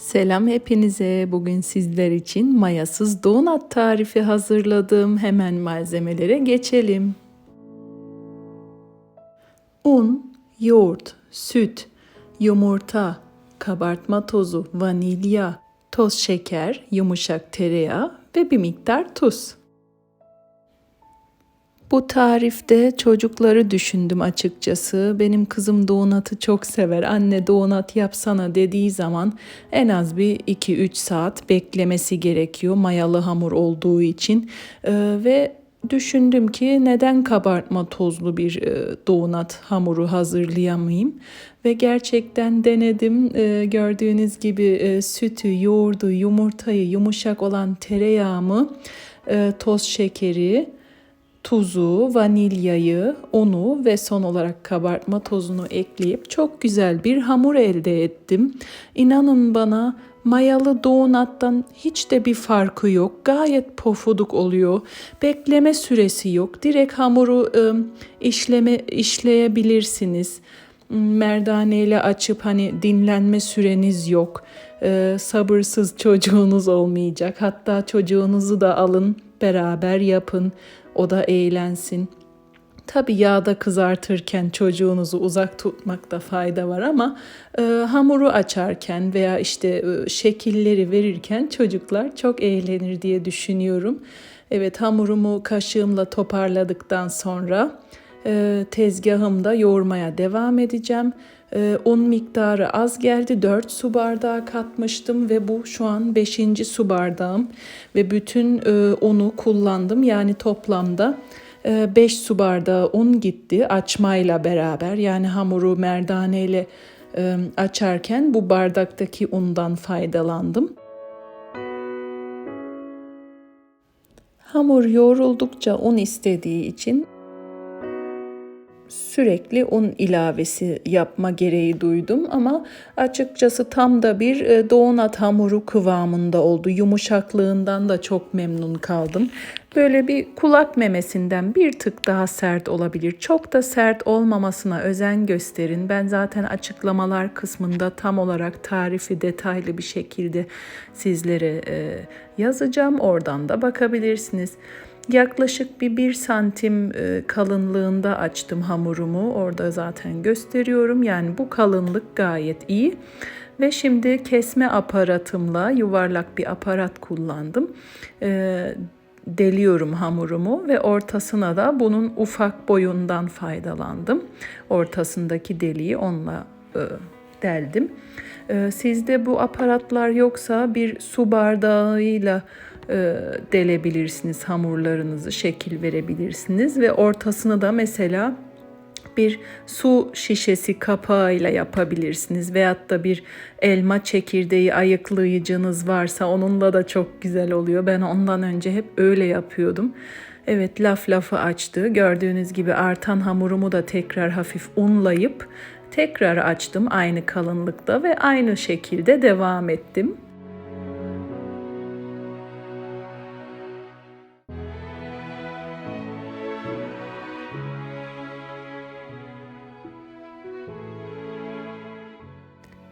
Selam hepinize. Bugün sizler için mayasız donat tarifi hazırladım. Hemen malzemelere geçelim. Un, yoğurt, süt, yumurta, kabartma tozu, vanilya, toz şeker, yumuşak tereyağı ve bir miktar tuz. Bu tarifte çocukları düşündüm açıkçası. Benim kızım donatı çok sever. Anne donat yapsana dediği zaman en az bir 2-3 saat beklemesi gerekiyor mayalı hamur olduğu için. Ee, ve düşündüm ki neden kabartma tozlu bir e, donat hamuru hazırlayamayayım ve gerçekten denedim e, gördüğünüz gibi e, sütü, yoğurdu, yumurtayı, yumuşak olan tereyağımı, e, toz şekeri, tuzu, vanilyayı, unu ve son olarak kabartma tozunu ekleyip çok güzel bir hamur elde ettim. İnanın bana mayalı donattan hiç de bir farkı yok. Gayet pofuduk oluyor. Bekleme süresi yok. Direkt hamuru ı, işleme işleyebilirsiniz. Merdaneyle açıp hani dinlenme süreniz yok. Ee, sabırsız çocuğunuz olmayacak. Hatta çocuğunuzu da alın beraber yapın. O da eğlensin. Tabi yağda kızartırken çocuğunuzu uzak tutmakta fayda var ama e, hamuru açarken veya işte e, şekilleri verirken çocuklar çok eğlenir diye düşünüyorum. Evet hamurumu kaşığımla toparladıktan sonra e, tezgahımda yoğurmaya devam edeceğim. E, un miktarı az geldi. 4 su bardağı katmıştım ve bu şu an 5. su bardağım. Ve bütün e, unu kullandım. Yani toplamda 5 su bardağı un gitti açmayla beraber. Yani hamuru merdaneyle açarken bu bardaktaki undan faydalandım. Hamur yoğruldukça un istediği için sürekli un ilavesi yapma gereği duydum ama açıkçası tam da bir e, donat hamuru kıvamında oldu. Yumuşaklığından da çok memnun kaldım. Böyle bir kulak memesinden bir tık daha sert olabilir. Çok da sert olmamasına özen gösterin. Ben zaten açıklamalar kısmında tam olarak tarifi detaylı bir şekilde sizlere e, yazacağım. Oradan da bakabilirsiniz. Yaklaşık bir bir santim e, kalınlığında açtım hamurumu. Orada zaten gösteriyorum. Yani bu kalınlık gayet iyi. Ve şimdi kesme aparatımla yuvarlak bir aparat kullandım. E, deliyorum hamurumu ve ortasına da bunun ufak boyundan faydalandım. Ortasındaki deliği onunla e, deldim. Sizde bu aparatlar yoksa bir su bardağıyla e, delebilirsiniz hamurlarınızı, şekil verebilirsiniz ve ortasını da mesela bir su şişesi kapağıyla yapabilirsiniz veyahut da bir elma çekirdeği ayıklayıcınız varsa onunla da çok güzel oluyor. Ben ondan önce hep öyle yapıyordum. Evet laf lafı açtı. Gördüğünüz gibi artan hamurumu da tekrar hafif unlayıp tekrar açtım aynı kalınlıkta ve aynı şekilde devam ettim.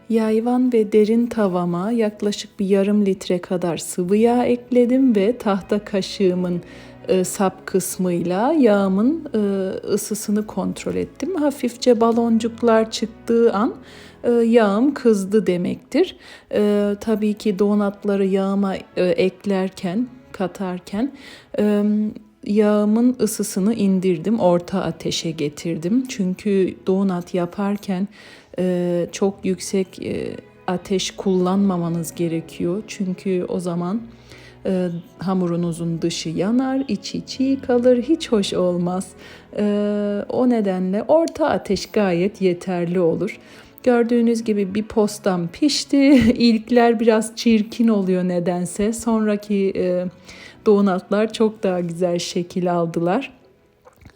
Yayvan ve derin tavama yaklaşık bir yarım litre kadar sıvı yağ ekledim ve tahta kaşığımın e, sap kısmıyla yağımın e, ısısını kontrol ettim. Hafifçe baloncuklar çıktığı an e, yağım kızdı demektir. E, tabii ki donatları yağıma e, eklerken, katarken e, yağımın ısısını indirdim, orta ateşe getirdim. Çünkü donat yaparken e, çok yüksek e, ateş kullanmamanız gerekiyor. Çünkü o zaman e, hamurunuzun dışı yanar, içi çiğ kalır, hiç hoş olmaz. E, o nedenle orta ateş gayet yeterli olur. Gördüğünüz gibi bir postam pişti. İlkler biraz çirkin oluyor nedense. Sonraki e, donatlar çok daha güzel şekil aldılar.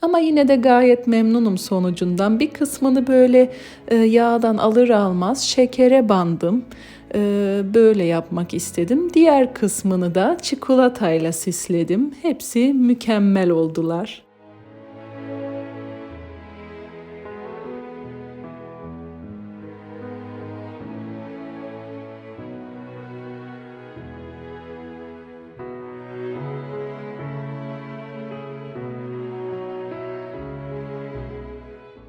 Ama yine de gayet memnunum sonucundan. Bir kısmını böyle e, yağdan alır almaz şekere bandım. E, böyle yapmak istedim. Diğer kısmını da çikolatayla süsledim. Hepsi mükemmel oldular.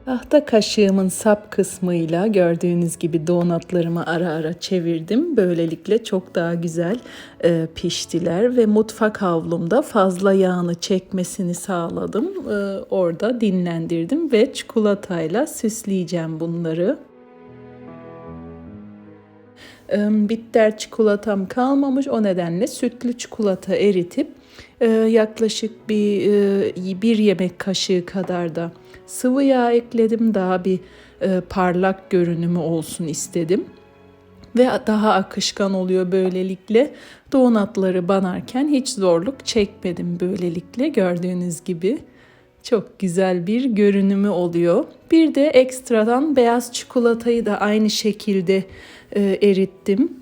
Tahta kaşığımın sap kısmıyla gördüğünüz gibi donatlarımı ara ara çevirdim. Böylelikle çok daha güzel e, piştiler ve mutfak havlumda fazla yağını çekmesini sağladım. E, orada dinlendirdim ve çikolatayla süsleyeceğim bunları. Bitter çikolatam kalmamış o nedenle sütlü çikolata eritip e, yaklaşık bir e, bir yemek kaşığı kadar da sıvı yağ ekledim daha bir e, parlak görünümü olsun istedim ve daha akışkan oluyor böylelikle. Donatları banarken hiç zorluk çekmedim böylelikle gördüğünüz gibi. Çok güzel bir görünümü oluyor. Bir de ekstradan beyaz çikolatayı da aynı şekilde e, erittim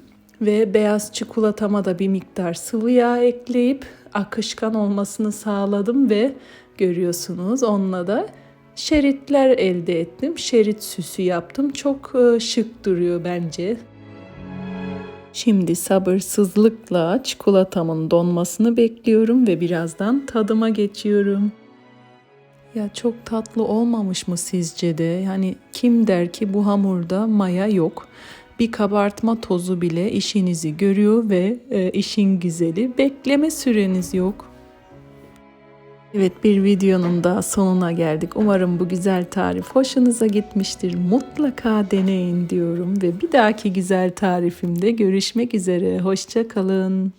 ve beyaz çikolatama da bir miktar sıvı yağ ekleyip akışkan olmasını sağladım ve görüyorsunuz onunla da şeritler elde ettim. Şerit süsü yaptım. Çok e, şık duruyor bence. Şimdi sabırsızlıkla çikolatamın donmasını bekliyorum ve birazdan tadıma geçiyorum. Ya çok tatlı olmamış mı sizce de? Yani kim der ki bu hamurda maya yok? Bir kabartma tozu bile işinizi görüyor ve e, işin güzeli bekleme süreniz yok. Evet bir videonun daha sonuna geldik. Umarım bu güzel tarif hoşunuza gitmiştir. Mutlaka deneyin diyorum ve bir dahaki güzel tarifimde görüşmek üzere. Hoşça kalın.